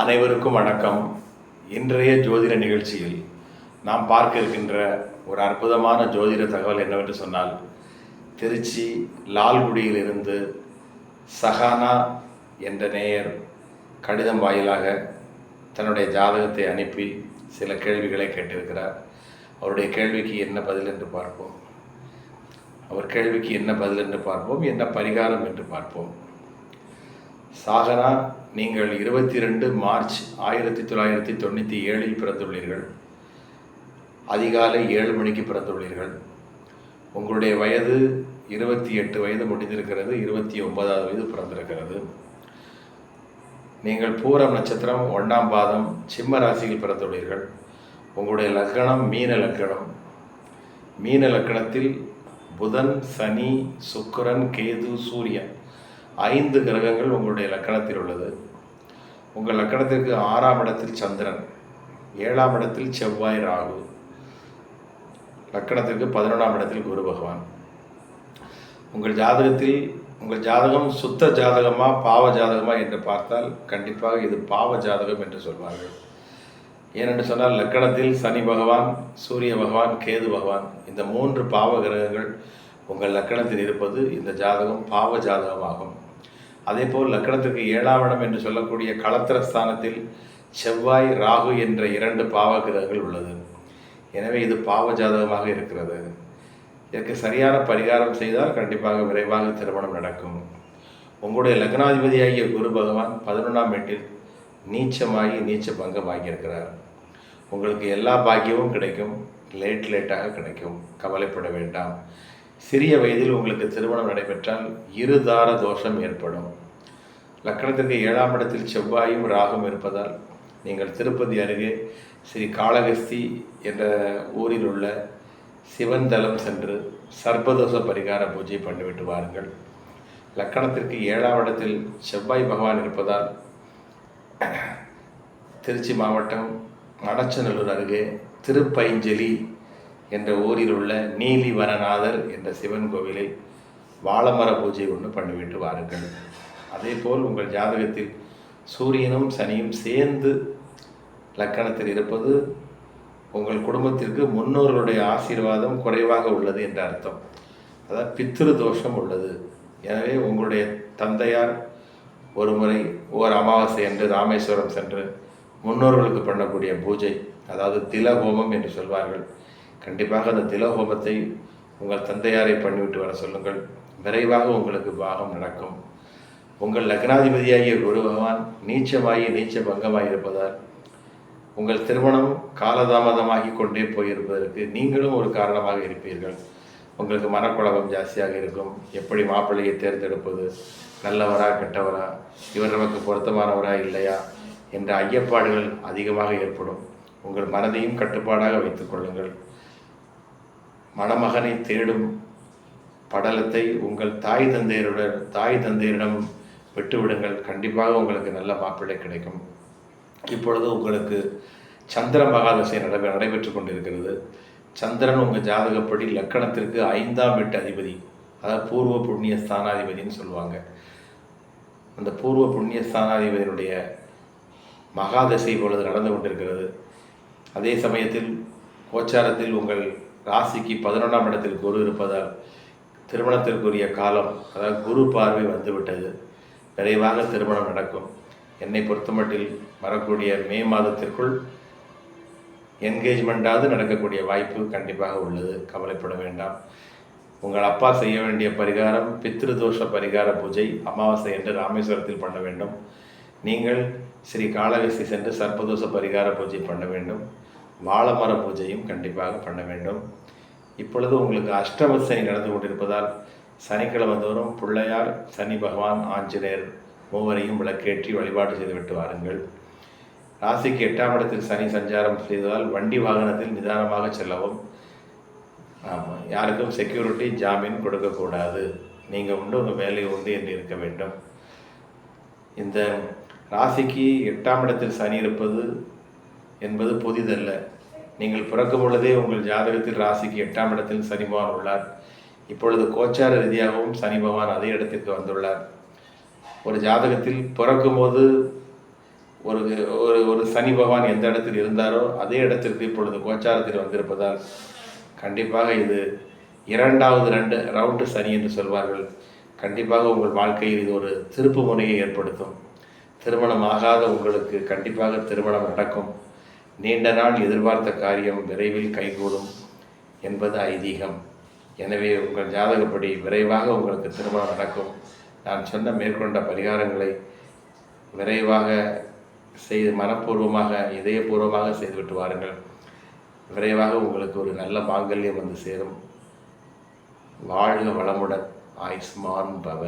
அனைவருக்கும் வணக்கம். இன்றைய ஜோதிட நிகழ்ச்சியில் நாம் பார்க்க இருக்கின்ற ஒரு அற்புதமான ஜோதிட தகவல் என்னவென்று சொன்னால் திருச்சி லால்குடியிலிருந்து சஹானா என்ற நேயர் கடிதம் வாயிலாக தன்னுடைய ஜாதகத்தை அனுப்பி சில கேள்விகளை கேட்டிருக்கிறார். அவருடைய கேள்விக்கு என்ன பதில் என்று பார்ப்போம். அவர் கேள்விக்கு என்ன பதில் என்று பார்ப்போம். என்ன பரிகாரம் என்று பார்ப்போம். சாகனா நீங்கள் இருபத்தி ரெண்டு மார்ச் ஆயிரத்தி தொள்ளாயிரத்தி தொண்ணூற்றி ஏழில் பிறந்துள்ளீர்கள். அதிகாலை ஏழு மணிக்கு பிறந்துள்ளீர்கள். உங்களுடைய வயது இருபத்தி எட்டு வயது முடிந்திருக்கிறது இருபத்தி ஒன்பதாவது வயது பிறந்திருக்கிறது. நீங்கள் பூரம் நட்சத்திரம் ஒன்றாம் பாதம் சிம்ம ராசியில் பிறந்துள்ளீர்கள். உங்களுடைய லக்கணம் மீன லக்கணம் மீன லக்கணத்தில் புதன் சனி சுக்கரன் கேது சூரியன். ஐந்து கிரகங்கள் உங்களுடைய லக்கணத்தில் உள்ளது. உங்கள் லக்கணத்திற்கு ஆறாம் இடத்தில் சந்திரன் ஏழாம் இடத்தில் செவ்வாய் ராகு லக்கணத்திற்கு பதினொன்றாம் இடத்தில் குரு பகவான். உங்கள் ஜாதகத்தில் உங்கள் ஜாதகம் சுத்த ஜாதகமா பாவ ஜாதகமா என்று பார்த்தால் கண்டிப்பாக இது பாவ ஜாதகம் என்று சொல்வார்கள். ஏனென்று சொன்னால் லக்கணத்தில் சனி பகவான் சூரிய பகவான் கேது பகவான் இந்த மூன்று பாவ கிரகங்கள் உங்கள் லக்கணத்தில் இருப்பது இந்த ஜாதகம் பாவ ஜாதகமாகும். அதேபோல் லக்கணத்திற்கு ஏழாம் இடம் என்று சொல்லக்கூடிய களத்திரஸ்தானத்தில் செவ்வாய் ராகு என்ற இரண்டு பாவ கிரகங்கள் உள்ளது. எனவே இது பாவ ஜாதகமாக இருக்கிறது. இதற்கு சரியான பரிகாரம் செய்தால் கண்டிப்பாக விரைவாக திருமணம் நடக்கும். உங்களுடைய லக்னாதிபதியாகிய குரு பகவான் பதினொன்றாம் வீட்டில் நீச்சமாகி நீச்ச பங்கம் ஆகியிருக்கிறார் உங்களுக்கு எல்லா பாக்கியமும் கிடைக்கும். லேட் லேட்டாக கிடைக்கும். கவலைப்பட வேண்டாம். சிறிய வயதில் உங்களுக்கு திருமணம் நடைபெற்றால் இருதார தோஷம் ஏற்படும். லக்கணத்திற்கு ஏழாம் இடத்தில் செவ்வாயும் ராகும் இருப்பதால் நீங்கள் திருப்பதி அருகே ஸ்ரீ காளகஸ்தி என்ற ஊரில் உள்ள சிவன் தலம் சென்று சர்பதோஷ பரிகார பூஜை பண்ணிவிட்டு வாருங்கள். லக்கணத்திற்கு ஏழாம் இடத்தில் செவ்வாய் பகவான் இருப்பதால் திருச்சி மாவட்டம் மடச்சநல்லூர் அருகே திருப்பைஞ்சலி என்ற ஊரில் உள்ள நீலி வனநாதர் என்ற சிவன் கோவிலில் வாழமர பூஜை ஒன்று பண்ணிவிட்டு வாருங்கள். அதேபோல் உங்கள் ஜாதகத்தில் சூரியனும் சனியும் சேர்ந்து லக்கணத்தில் இருப்பது உங்கள் குடும்பத்திற்கு முன்னோர்களுடைய ஆசீர்வாதம் குறைவாக உள்ளது என்ற அர்த்தம். அதாவது பித்திரு தோஷம் உள்ளது. எனவே உங்களுடைய தந்தையார் ஒரு முறை ஓர் அமாவாசை என்று ராமேஸ்வரம் சென்று முன்னோர்களுக்கு பண்ணக்கூடிய பூஜை அதாவது தில ஹோமம் என்று சொல்வார்கள். கண்டிப்பாக அந்த தில ஹோமத்தை உங்கள் தந்தையாரை பண்ணிவிட்டு வர சொல்லுங்கள். விரைவாக உங்களுக்கு பாகம் நடக்கும். உங்கள் லக்னாதிபதியாகிய குரு பகவான் நீச்சமாகி நீச்ச பங்கமாகி இருப்பதால் உங்கள் திருமணம் காலதாமதமாகி கொண்டே போயிருப்பதற்கு நீங்களும் ஒரு காரணமாக இருப்பீர்கள். உங்களுக்கு மனக்குழப்பம் ஜாஸ்தியாக இருக்கும். எப்படி மாப்பிள்ளையை தேர்ந்தெடுப்பது? நல்லவரா கெட்டவரா? இவர் நமக்கு பொருத்தமானவரா இல்லையா? என்ற ஐயப்பாடுகள் அதிகமாக ஏற்படும். உங்கள் மனதையும் கட்டுப்பாடாக வைத்துக் கொள்ளுங்கள். மணமகனை தேடும் படலத்தை உங்கள் தாய் தந்தையருடன் தாய் தந்தையரிடம் விட்டுவிடுங்கள். கண்டிப்பாக உங்களுக்கு நல்ல மாப்பிள்ளை கிடைக்கும். இப்பொழுது உங்களுக்கு சந்திர மகாதசை நடைபெ நடைபெற்று கொண்டிருக்கிறது. சந்திரன் உங்கள் ஜாதகப்படி லக்கணத்திற்கு ஐந்தாம் வீட்டு அதிபதி அதாவது பூர்வ புண்ணிய ஸ்தானாதிபதினு சொல்லுவாங்க. அந்த பூர்வ புண்ணிய ஸ்தானாதிபதியினுடைய மகாதசை பொழுது நடந்து கொண்டிருக்கிறது. அதே சமயத்தில் கோச்சாரத்தில் உங்கள் ராசிக்கு பதினொன்றாம் இடத்தில் குரு இருப்பதால் திருமணத்திற்குரிய காலம் அதாவது குரு பார்வை வந்துவிட்டது. விரைவாக திருமணம் நடக்கும். என்னை பொறுத்தமட்டில் வரக்கூடிய மே மாதத்திற்குள் என்கேஜ்மெண்ட்டாவது நடக்கக்கூடிய வாய்ப்பு கண்டிப்பாக உள்ளது. கவலைப்பட வேண்டாம். உங்கள் அப்பா செய்ய வேண்டிய பரிகாரம் பித்ருதோஷ பரிகார பூஜை அமாவாசை என்று ராமேஸ்வரத்தில் பண்ண வேண்டும். நீங்கள் ஸ்ரீ காளகஸ்தி சென்று சர்ப்பதோஷ பரிகார பூஜை பண்ண வேண்டும். வாழமர பூஜையும் கண்டிப்பாக பண்ண வேண்டும். இப்பொழுது உங்களுக்கு அஷ்டம சனி நடந்து கொண்டிருப்பதால் சனிக்கிழமை தோறும் பிள்ளையார் சனி பகவான் ஆஞ்சநேயர் மூவரையும் விளக்கேற்றி வழிபாடு செய்துவிட்டு வாருங்கள். ராசிக்கு எட்டாம் இடத்தில் சனி சஞ்சாரம் செய்ததால் வண்டி வாகனத்தில் நிதானமாக செல்லவும். ஆமாம் யாருக்கும் செக்யூரிட்டி ஜாமீன் கொடுக்கக்கூடாது. நீங்கள் உண்டு உங்கள் வேலையை உண்டு என்று இருக்க வேண்டும். இந்த ராசிக்கு எட்டாம் இடத்தில் சனி இருப்பது என்பது புதிதல்ல. நீங்கள் பிறக்கும் பொழுதே உங்கள் ஜாதகத்தில் ராசிக்கு எட்டாம் இடத்தில் சனி பகவான் உள்ளார். இப்பொழுது கோச்சார ரீதியாகவும் சனி பகவான் அதே இடத்திற்கு வந்துள்ளார். ஒரு ஜாதகத்தில் பிறக்கும்போது ஒரு ஒரு ஒரு சனி பகவான் எந்த இடத்தில் இருந்தாரோ அதே இடத்திற்கு இப்பொழுது கோச்சாரத்தில் வந்திருப்பதால் கண்டிப்பாக இது இரண்டாவது ரெண்டு ரவுண்டு சனி என்று சொல்வார்கள். கண்டிப்பாக உங்கள் வாழ்க்கையில் இது ஒரு திருப்பு முனையை ஏற்படுத்தும். திருமணம் ஆகாத உங்களுக்கு கண்டிப்பாக திருமணம் நடக்கும். நீண்ட நாள் எதிர்பார்த்த காரியம் விரைவில் கைகூடும் என்பது ஐதீகம். எனவே உங்கள் ஜாதகப்படி விரைவாக உங்களுக்கு திருமணம் நடக்கும். நான் சொன்ன மேற்கொண்ட பரிகாரங்களை விரைவாக செய்து மனப்பூர்வமாக இதயபூர்வமாக செய்துவிட்டு வாருங்கள். விரைவாக உங்களுக்கு ஒரு நல்ல மாங்கல்யம் வந்து சேரும். வாழ்க வளமுடன் ஆயுஷ்மான் பவ.